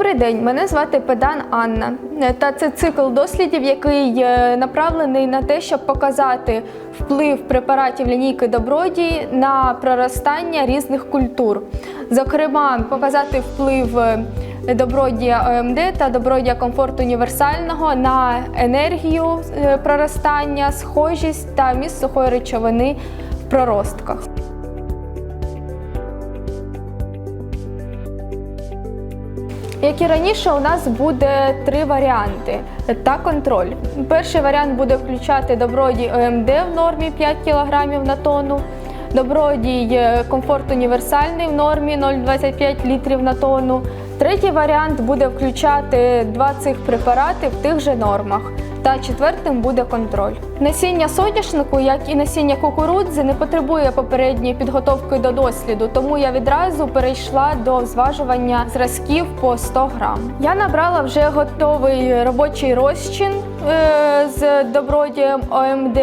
Добрий день, мене звати Педан Анна. Та це цикл дослідів, який е, направлений на те, щоб показати вплив препаратів лінійки добродії на проростання різних культур. Зокрема, показати вплив е, добродія ОМД та добродія комфорту універсального на енергію е, проростання, схожість та вміст сухої речовини в проростках. Як і раніше, у нас буде три варіанти та контроль. Перший варіант буде включати добродій ОМД в нормі 5 кг на тонну, добродій е, комфорт універсальний в нормі 0,25 літрів на тонну. Третій варіант буде включати два цих препарати в тих же нормах. Та четвертим буде контроль. Насіння соняшнику, як і насіння кукурудзи, не потребує попередньої підготовки до досліду, тому я відразу перейшла до зважування зразків по 100 грам. Я набрала вже готовий робочий розчин е, з добродієм ОМД.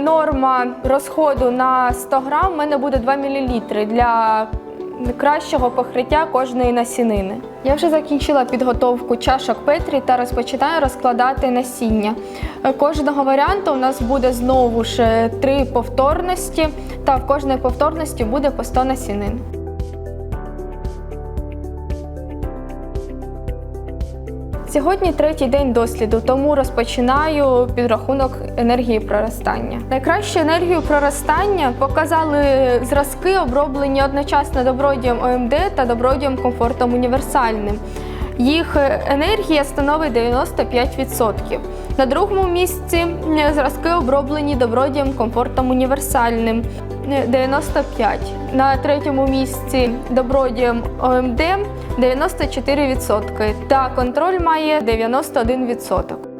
Норма розходу на 100 грам в мене буде 2 мл для кращого покриття кожної насінини. Я вже закінчила підготовку чашок Петрі та розпочинаю розкладати насіння. Е, Кожного варіанту у нас буде знову ж е, три повторності, та в кожної повторності буде по 100 насінин. Сьогодні третій день досліду, тому розпочинаю підрахунок енергії проростання. Найкращу енергію проростання показали зразки, оброблені одночасно добродієм ОМД та добродієм комфортом універсальним. Їх енергія становить 95%. На другому місці зразки оброблені добродієм комфортом універсальним е, 95%. На третьому місці добродієм ОМД 94%. Та контроль має 91%.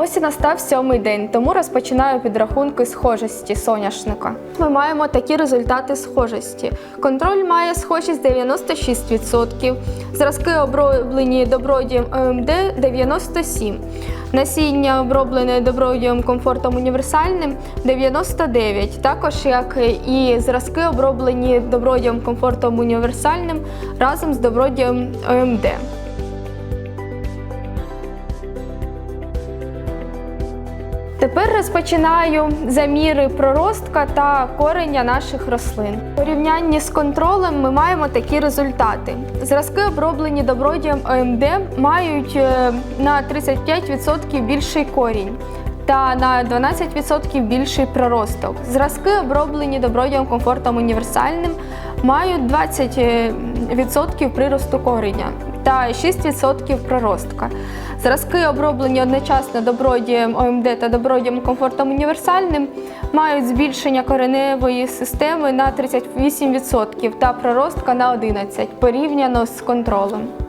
Ось і настав сьомий день, тому розпочинаю підрахунки схожості соняшника. Ми маємо такі результати схожості. Контроль має схожість 96%, зразки оброблені добродієм ОМД 97%, насіння оброблене добродієм комфортом універсальним 99%, також як і зразки оброблені добродієм комфортом універсальним разом з добродієм ОМД. Тепер розпочинаю заміри проростка та кореня наших рослин. У порівнянні з контролем ми маємо такі результати. Зразки, оброблені добродієм ОМД, мають е, на 35% більший корінь. Та на 12% більший проросток. Зразки, оброблені добродієм комфортом універсальним, мають 20% приросту кореня та 6% проростка. Зразки, оброблені одночасно добродієм ОМД та добродієм комфортом універсальним, мають збільшення кореневої системи на 38% та проростка на 11% порівняно з контролем.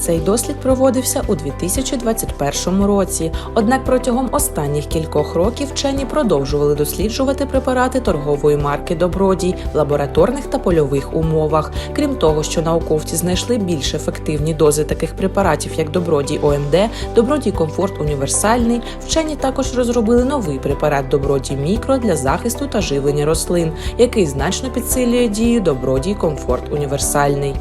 Цей дослід проводився у 2021 році. Однак протягом останніх кількох років вчені продовжували досліджувати препарати торгової марки Добродій в лабораторних та польових умовах. Крім того, що науковці знайшли більш ефективні дози таких препаратів, як Добродій ОМД, Добродій Комфорт Універсальний, вчені також розробили новий препарат Добродій Мікро для захисту та живлення рослин, який значно підсилює дію Добродій Комфорт Універсальний.